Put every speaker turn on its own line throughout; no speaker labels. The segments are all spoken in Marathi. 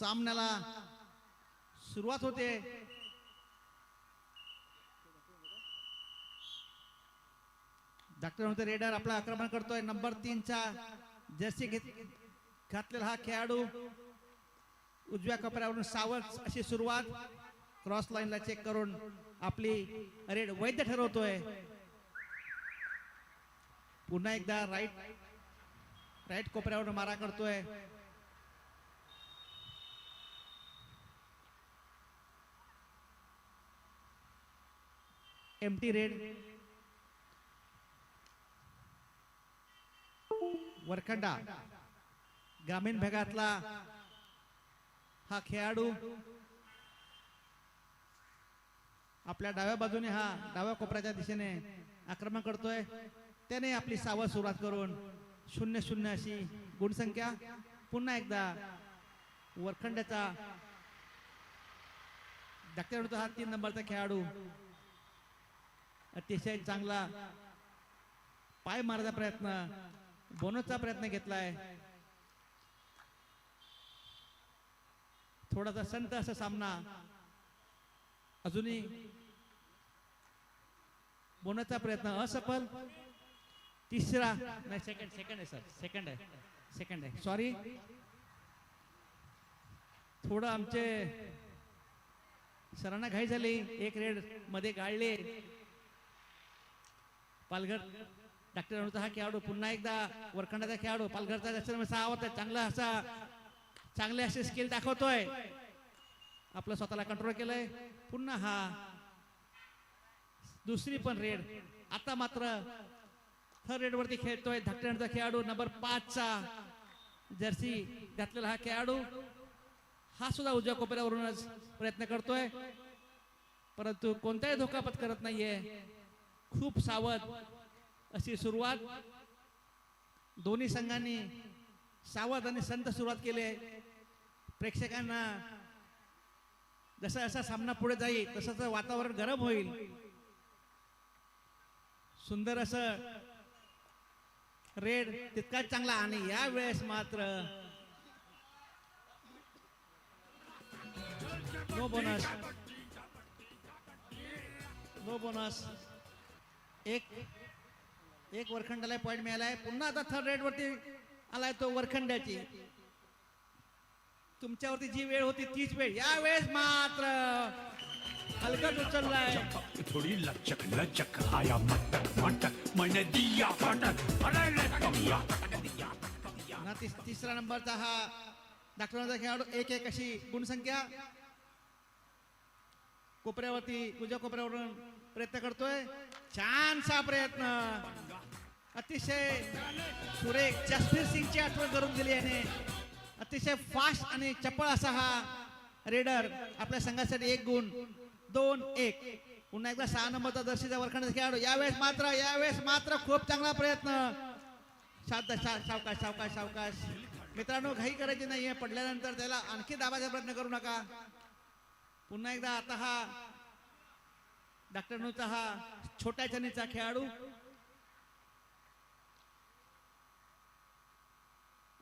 सामन्याला सुरुवात होते. डॉक्टर रेडर आपला आक्रमण करतोय. नंबर तीनचा जर्सी घेत घातलेला हा खेळाडू. उजव्या कपड्यावरून सावध अशी सुरुवात. क्रॉस लाईनला चेक करून आपली रेड वैध ठरवतोय. पुन्हा एकदा राईट राईट कोपऱ्यावरून मारा करतोय. एमटी रेड वरखंडा. ग्रामीण भागातला हा खेळाडू. आपल्या डाव्या बाजूने हा डाव्या कोपऱ्याच्या दिशेने आक्रमण करतोय. त्याने आपली सावध सुरुवात करून शून्य शून्य अशी गुणसंख्या पुन्हा एकदा वरखंड्याचा. डॉक्टर हा तीन नंबरचा खेळाडू अतिशय चांगला पाय मारण्याचा प्रयत्न बोनसचा प्रयत्न घेतलाय. थोडासा संत असा सामना. अजूनही बोनसचा प्रयत्न असफल. तिसरा नाही सेकंड सेकंड आहे सर सेकंड आहे. सेकंड आहे. सॉरी थोडं आमचे सरांना घाई झाली. एक रेडमध्ये गाळले. पालघर. डॉक्टर हा खेळाडू पुन्हा एकदा वरखंडाचा खेळाडू पालघरचा जास्त सहा होता चांगला असा चांगले असे स्किल दाखवतोय. आपलं स्वतःला कंट्रोल केलंय. पुन्हा हा. दुसरी पण रेड. आता मात्र थर्ड रेड वरती खेळतोय. धाकट्यांचा खेळाडू नंबर पाचचा जर्सी घातलेला हा खेळाडू. हा सुद्धा उजव्या कोपऱ्यावरूनच प्रयत्न करतोय. परंतु कोणताही धोका पत्करत नाहीये. खूप सावध. अशी सुरुवात दोन्ही संघांनी सावध आणि संत सुरुवात केली आहे. प्रेक्षकांना जसा जसा सामना पुढे जाईल तसं तसं वातावरण गरम होईल. सुंदर असं रेड तितकाच चांगला आणि या वेळेस मात्र नो बोनस. No bonus. एक एक वरखंडाला पॉइंट मिळालाय. पुन्हा आता थर्ड रेड वरती आलाय तो वरखंड्याची तुमच्यावरती जी वेळ होती तीच वेळ. या वेळेस मात्र हलकट उचललाय.
थोड़ी लचक लचक. आया मटक मटक. मैंने दिया फटक.
पुन्हा तिस- तिसरा नंबरचा हा डॉक्टरांचा खेळाडू. एक एक अशी गुणसंख्या. कोपऱ्यावरती उजव्या कोपऱ्यावरून प्रयत्न करतोय. छानसा प्रयत्न. अतिशय सुरेख जसप्रीत सिंगची आठवण करून दिली याने. अतिशय फास्ट आणि चपळ असा हा रेडर आपल्या संघासाठी एक गुण दोन एक. पुन्हा एकदा सहा नंबरचा दर्शीचा वरखाण्याचा खेळाडू. यावेळेस मात्र यावेळेस मात्र खूप चांगला प्रयत्न. शांत सावकाश सावकाश सावकाश मित्रांनो घाई करायची नाहीये. पडल्यानंतर त्याला आणखी दाबाचा प्रयत्न करू नका. पुन्हा एकदा आता हा डॉक्टर नूचा हा छोट्या चनीचा खेळाडू.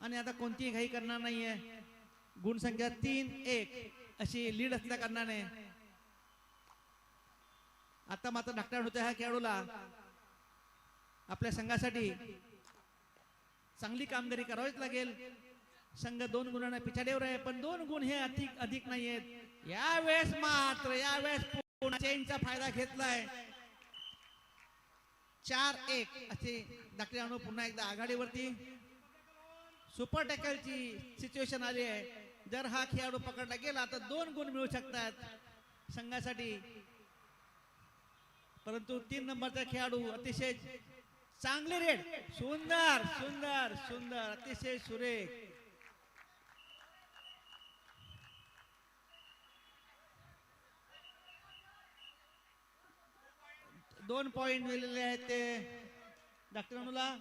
आणि आता कोणतीही घाई करणार नाहीये. गुणसंख्या तीन एक अशी लीड असल्या कारणाने. आता मात्र डॉक्टर ह्या खेळाडूला. आपल्या संघासाठी चांगली कामगिरी करावीच लागेल. संघ दोन गुणांना पिछाडीवर आहे पण दोन गुण हे अधिक अधिक नाहीयेत. यावेळेस मात्र यावेळेस चेनचा फायदा घेतलाय? चार एक. असे दाखले आणू पुन्हा एकदा आघाडीवरती. सुपर टॅकलची सिच्युएशन आली आहे. जर हा खेळाडू पकडला गेला तर दोन गुण मिळू शकतात संघासाठी. परंतु तीन नंबरचा खेळाडू अतिशय चांगली रेड. सुंदर सुंदर सुंदर. अतिशय सुरेख. दोन पॉइंट दिलेले आहेत ते. डॉक्टर अनुला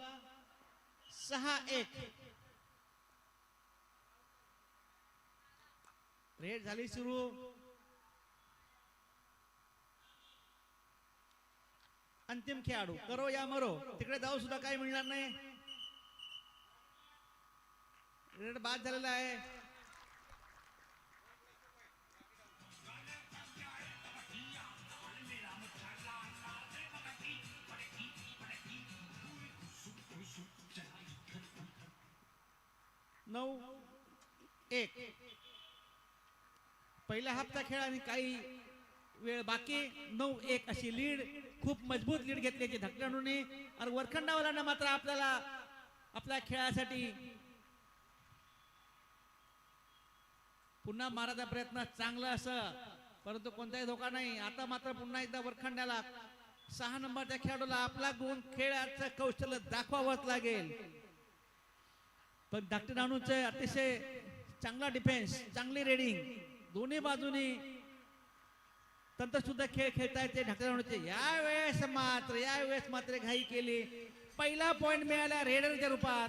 सहा एक. रेड झाली सुरू. अंतिम खेळाडू करो या मरो. तिकडे जाऊ सुद्धा काही मिळणार नाही. रेड बाद झालेला आहे. नऊ एक. पहिला हप्ता खेळ आणि काही वेळ बाकी. नऊ एक अशी लीड. खूप मजबूत लीड घेतल्याची धकलाडूने आणि वरखंडावाल्यांना मात्र आपल्याला आपल्या खेळासाठी पुन्हा मारायचा प्रयत्न चांगला असं. परंतु कोणताही धोका नाही. आता मात्र पुन्हा एकदा वरखंडाला सहा नंबरच्या खेळाडूला आपला गुण खेळाचं कौशल्य दाखवावंच लागेल. पण डॉक्टर नानूचे अतिशय चांगला डिफेन्स चांगली रेडिंग दोन्ही बाजूनी सुद्धा खेळ खेळतायत ते डॉक्टर नानूचे यावेळेस मात्र यावेळेस मात्र घाई केली. पहिला पॉइंट मिळाला रेडरच्या रूपात.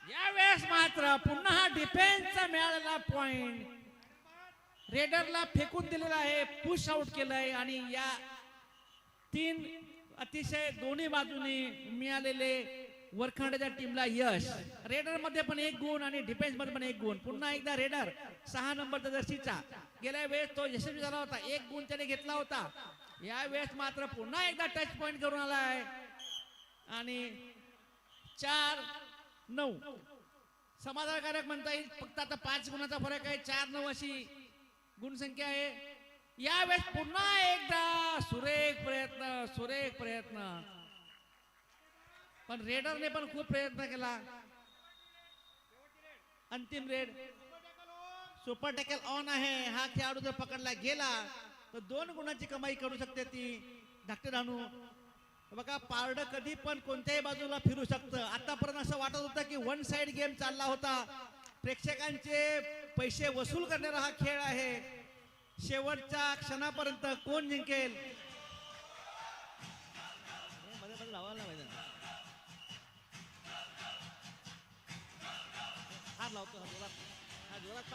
यावेळेस मात्र पुन्हा हा डिफेन्सचा मिळालेला पॉइंट रेडरला फेकून दिलेला आहे पुश आउट केलंय आणि या तीन अतिशय दोन्ही बाजूनी मिळालेले वरखांड्याच्या टीमला यश. रेडरमध्ये पण एक गुण आणि डिफेन्समध्ये पण एक गुण. पुन्हा एकदा रेडर सहा नंबरचा जर्सीचा गेल्या वेळेस तो यशस्वी झाला होता. एक गुण त्याने घेतला होता. या वेळेस मात्र पुन्हा एकदा टच पॉइंट करून आलाय. आणि चार नऊ. समाधानकारक म्हणता येईल. फक्त आता पाच गुणाचा फरक आहे. चार नऊ अशी गुणसंख्या आहे. यावेळेस पुन्हा एकदा सुरेख प्रयत्न सुरेख प्रयत्न. पण रेडरने पण खूप प्रयत्न केला. अंतिम रेड. सुपर टॅकल ऑन आहे. हा खेळाडू जर पकडला गेला तर दोन गुणाची कमाई करू शकते ती. धाकटे रानू बघा पारड कधी पण कोणत्याही बाजूला फिरू शकतं. आतापर्यंत असं वाटत होतं की वन साइड गेम चालला होता. प्रेक्षकांचे पैसे वसूल करणारा हा खेळ आहे. शेवटच्या क्षणापर्यंत कोण जिंकेल? हात लावतो हा जोरात. हा जोरात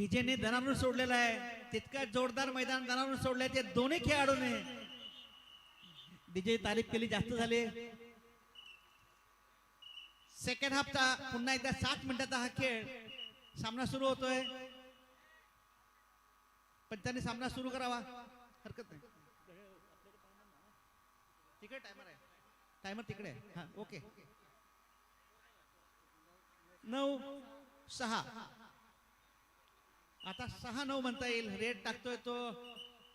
डीजेने दणारून सोडलेला आहे. तितका जोरदार मैदान दणारून सोडलंय. ते दोन्ही खेळाडूने. डीजे तारीफ केली जास्त झाली. सेकंड हाफचा पुन्हा एकदा सात मिनिटाचा हा खेळ. सामना सुरू होतोय. पण त्यांनी सामना सुरू करावा. हरकत नाही. तिकडे टायमर आहे. टायमर तिकडे आहे. हा ओके नऊ सहा. आता सहा नऊ म्हणता येईल. रेड टाकतोय तो.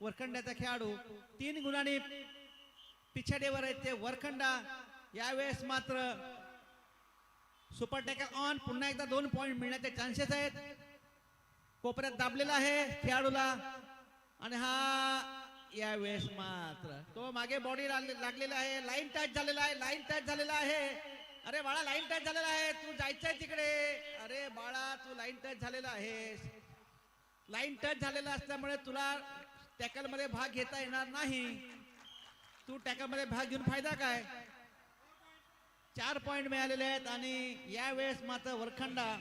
वरखंड्याचा खेळाडू. तीन गुणांनी पिछाडीवर आहेत ते वरखंडा. यावेळेस मात्र सुपर टॅकल ऑन पुन्हा एकदा दोन पॉईंट मिळण्याचे चान्सेस आहेत. कोपऱ्यात दाबलेला आहे खेळाडूला. आणि हा यावेळेस मात्र तो मागे बॉडी लागलेला आहे. लाईन टच झालेला आहे. लाईन टच झालेला आहे. अरे बाळा लाईन टच झालेला आहे. तू जायचंय तिकडे. अरे बाळा तू लाईन टच झालेला आहेस. लाईन टच झालेला असल्यामुळे तुला टॅकलमध्ये भाग घेता येणार नाही. तू टॅकलमध्ये भाग घेऊन फायदा काय? चार पॉइंट मिळालेले आहेत आणि यावेळेस मात्र वरखंडा.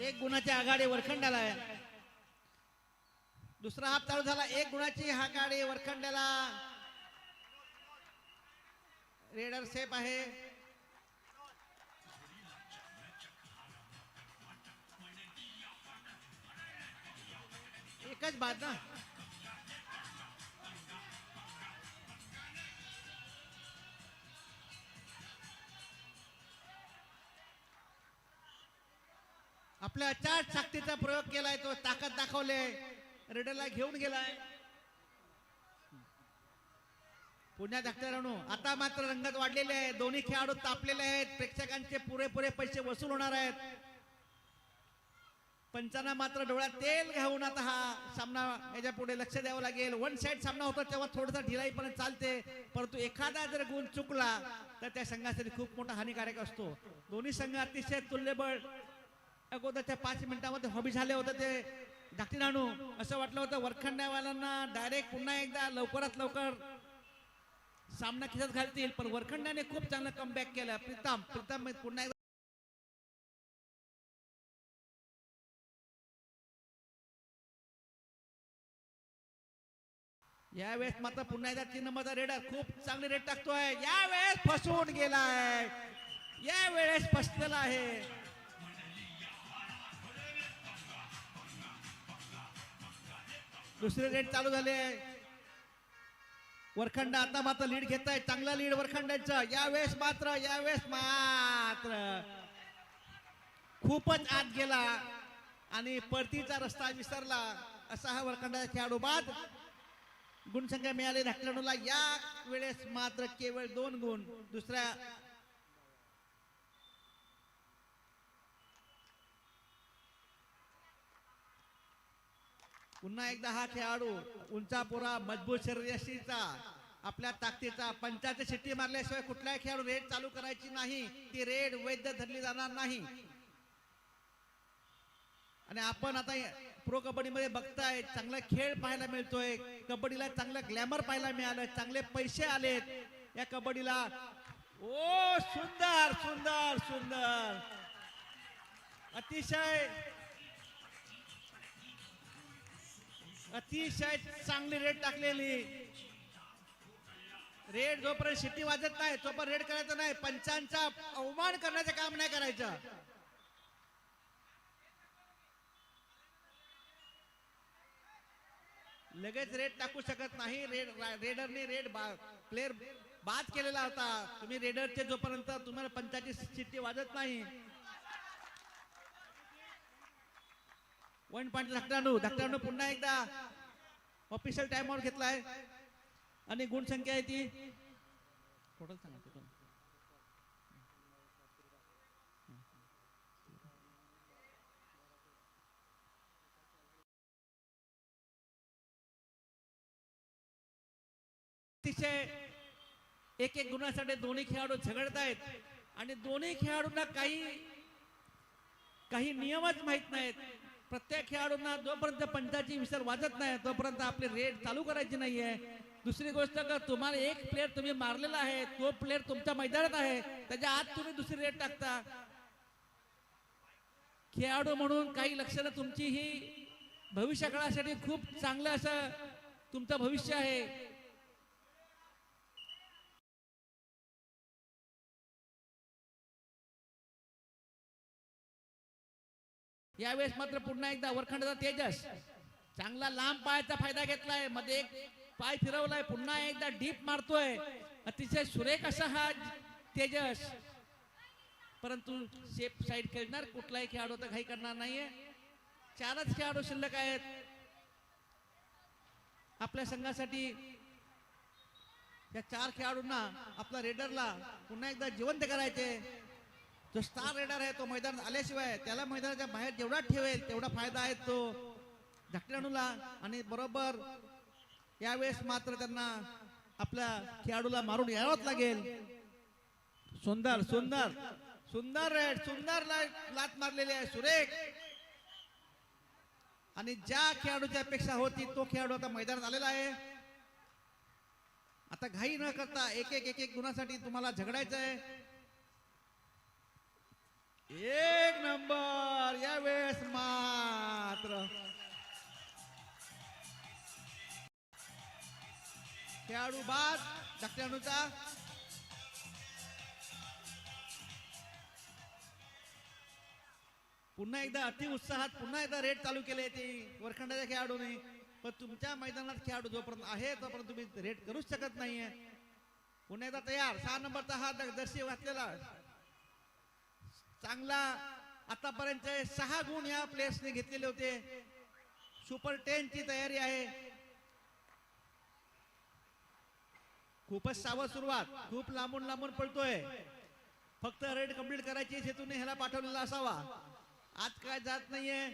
एक गुणाच्या आघाडी वरखंडाला आहे. दुसरा हाफ चालू झाला. एक गुणाची हा गाडी वरखंड्याला. रेडर सेफ आहे. एकच बात ना. आपल्या अचाट शक्तीचा प्रयोग केलाय तो ताकद दाखवले. रेडरला घेऊन गेलाय. पुण्या डॉक्टरांनो आता मात्र रंगत वाढलेले आहे. दोन्ही खेळाडू तापलेले आहेत. प्रेक्षकांचे पुरेपुरे पैसे वसूल होणार आहेत. पंचांना मात्र डोळ्यात तेल घेऊन आता हा सामना याच्यापुढे लक्ष द्यावं लागेल. वन साइड सामना होता तेव्हा थोडासा ढिलाई पण चालते. परंतु एखादा जर गुण चुकला तर त्या संघासाठी खूप मोठा हानिकारक असतो. दोन्ही संघ अतिशय तुल्यबळ. अगोदरच्या पाच मिनिटामध्ये हॉबी झाले होते ते. धाकटी नाणू असं वाटलं होतं वरखंड्यावाल्यांना डायरेक्ट पुन्हा एकदा लवकरात लवकर सामना खिचत घालतील. पण वरखंड्याने खूप चांगलं कमबॅक केलं. प्रीतम प्रीतम पुन्हा एकदा यावेळेस मात्र पुन्हा एकदा तीन नंबरचा रेडर खूप चांगले रेट टाकतोय. यावेळेस फसवून गेलाय. यावेळेस फसलेला आहे. दुसरे रेट चालू झाले. वरखंड आता मात्र लीड घेत आहे चांगला लीड वरखंडाचा. यावेळेस मात्र यावेळेस मात्र. खूपच आत गेला आणि परतीचा रस्ता विसरला. असा हा वरखंडाचा खेळाडू बाद. गुणसंख्या मिळाली धाकलाडूला या वेळेस मात्र केवळ दोन गुण. दुसऱ्या पुन्हा एकदा हा खेळाडू उंचापुरा मजबूत शरीरशीचा आपल्या ताकदीचा. पंचाची शिट्टी मारल्याशिवाय कुठलाही खेळाडू रेड चालू करायची नाही. ती रेड वैध धरली जाणार नाही. आणि आपण आता प्रो कबड्डी मध्ये बघताय चांगला खेळ पाहायला मिळतोय. कबड्डीला चांगलं ग्लॅमर पाहायला मिळालं चांगले पैसे आलेत. या कबड्डीला ओ सुंदर सुंदर सुंदर. अतिशय अतिशय चांगली रेड टाकलेली. रेड जोपर्यंत शिट्टी वाजत नाही तोपर्यंत रेड करायचं नाही. पंचांचा अवमान करण्याचं काम नाही करायचं. लगेच रेड टाकू शकत नाही. रेड रेडरने रेड प्लेअर बाद केलेला होता. तुम्ही रेडरचे जोपर्यंत तुम्हाला पंचाची चिठ्ठी वाजत नाही. वन पॉईंट धाकटानू धाकटानू पुन्हा एकदा ऑफिशियल टाइमआउट घेतलाय. आणि गुण संख्या आहे ती. टोटल सांगा अतिशय एक एक गुणासाठी दोन्ही खेळाडू झगडत आहेत आणि दोन्ही खेळाडूंना काही काही नियमच माहीत नाहीत. प्रत्येक खेळाडूंना जोपर्यंत पंचाची विसर वाजत नाही तोपर्यंत आपली रेड चालू करायची नाहीये. दुसरी गोष्ट का तुम्हाला एक प्लेअर तुम्ही मारलेला आहे तो प्लेअर तुमच्या मैदानात आहे त्याच्या आत तुम्ही दुसरी रेड टाकता. खेळाडू म्हणून काही लक्षणं तुमची ही भविष्य काळासाठी खूप चांगलं असं तुमचं भविष्य आहे. यावेळेस मात्र पुन्हा एकदा वरखंडचा तेजस. चांगला लांब पायाचा फायदा घेतलाय. मध्ये एक पाय फिरवलाय. पुन्हा एकदा डीप मारतोय. अतिशय सुरेख असा हा तेजस. परंतु सेफ साईड खेळणार. कुठलाही खेळाडू तर काही करणार नाहीये. चारच खेळाडू शिल्लक आहेत. आपल्या संघासाठी या चार खेळाडूंना आपल्या रेडरला पुन्हा एकदा जिवंत करायचे जो स्टार रेडर आहे तो मैदानात आल्याशिवाय त्याला मैदानाच्या बाहेर जेवढा ठेवेल तेवढा फायदा आहे तो. धाकट्याणूला आणि बरोबर यावेळेस मात्र त्यांना आपल्या खेळाडूला मारून यावंच लागेल. सुंदर सुंदर सुंदर रेड सुंदर लात मारलेली आहे सुरेख. आणि ज्या खेळाडूची अपेक्षा होती तो खेळाडू आता मैदानात आलेला आहे. आता घाई न करता एक एक एक एक गुणासाठी तुम्हाला झगडायचं आहे एक नंबर यावेळेस मात्र. खेळाडू बाद धाकट्याणूचा पुन्हा एकदा अति उत्साहात पुन्हा एकदा रेड चालू केले ती वरखंडाच्या खेळाडूने. पण तुमच्या मैदानात खेळाडू जोपर्यंत आहे तोपर्यंत तुम्ही रेड करूच शकत नाहीये. पुन्हा एकदा तयार सहा नंबरचा हा दर्शी घातलेला. चांगला आतापर्यंत सहा गुण या प्लेयर्सने घेतलेले होते. सुपर टेन ची तयारी आहे. खूपच सावध सुरुवात. खूप लांबून लांबून पडतोय फक्त रेड कंप्लीट करायची हेतूने ह्याला पाठवलेला असावा. आज काय जात नाहीये.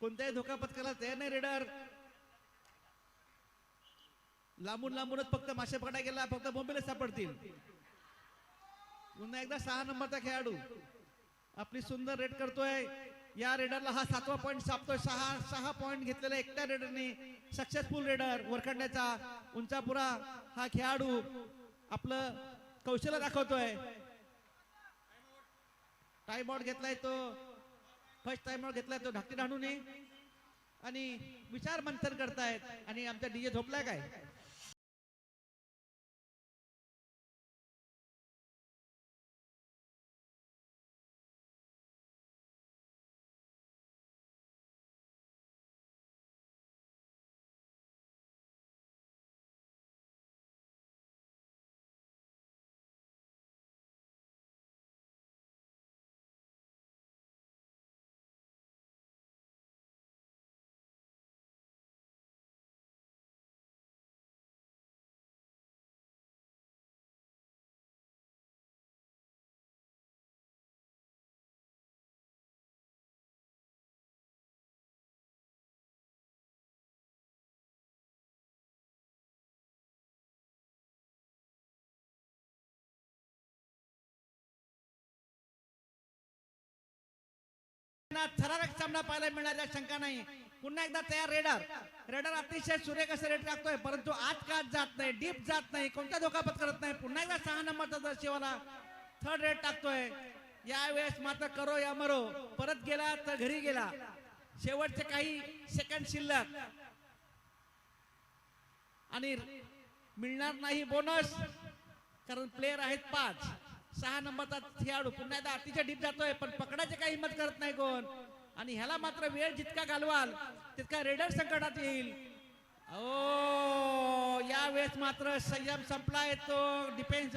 कोणत्याही धोका पत्करायला तयार नाही रेडर लांबून लांबूनच फक्त मासे पकडायला गेला. फक्त बोंबेले सापडतील. पुन्हा एकदा सहा नंबरचा खेळाडू. आपली सुंदर रेड करतोय. या रेडरला हा सातवा पॉईंट सापतोय. सहा सहा पॉईंट घेतलेला एकट्या रेडरने सक्सेसफुल रेडर वरखंड्याचा उंचापुरा हा खेळाडू आपलं कौशल्य दाखवतोय. टाइम आउट घेतलाय तो. फर्स्ट टाइम आउट घेतलाय तो धाकटी ढाणूने आणि विचार मंथन करतायत. आणि आमचा डीजे झोपलाय काय? पुन्हा थरारक सामना पाहायला मिळणार शंका नाही. पुन्हा एकदा तयार रेडर रेडर अतिशय सुरेख असं रेट टाकतोय परंतु आत कात जात नाही डीप जात नाही कोणत्या धोका करत नाही. पुन्हा एकदा सहा नंबरचा दर्शिवाला थर्ड रेट टाकतोय. यावेळेस मात्र करो या मरो. परत गेला तर घरी गेला. शेवटचे काही सेकंड शिल्लक. आणि मिळणार नाही बोनस कारण प्लेयर आहेत पाच. सहा नंबरचा खेळाडू. पुन्हा एकदा अतिशय डीप जातोय पण पकडायची काही हिंमत करत नाही कोण. आणि ह्याला मात्र वेळ जितका घालवाल तितका रेडर संकटात येईल. ओ या वेळेस मात्र संयम संपलाय तो डिफेन्स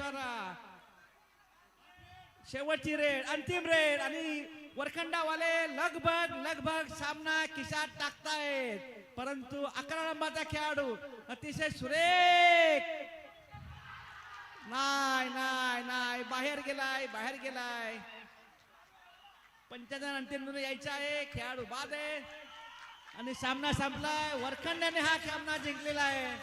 शेवटची रेड अंतिम रेड आणि वरखंडावाले लगभग लगभग सामना खिशात टाकतायत. परंतु अकरा नंबरचा खेळाडू अतिशय सुरेख नाही नाही नाही. बाहेर गेलाय बाहेर गेलाय. पंचाजण अंतिम यायचा आहे. खेळाडू बाद आहे. आणि सामना संपलाय. वरखंड्याने हा सामना जिंकलेला आहे.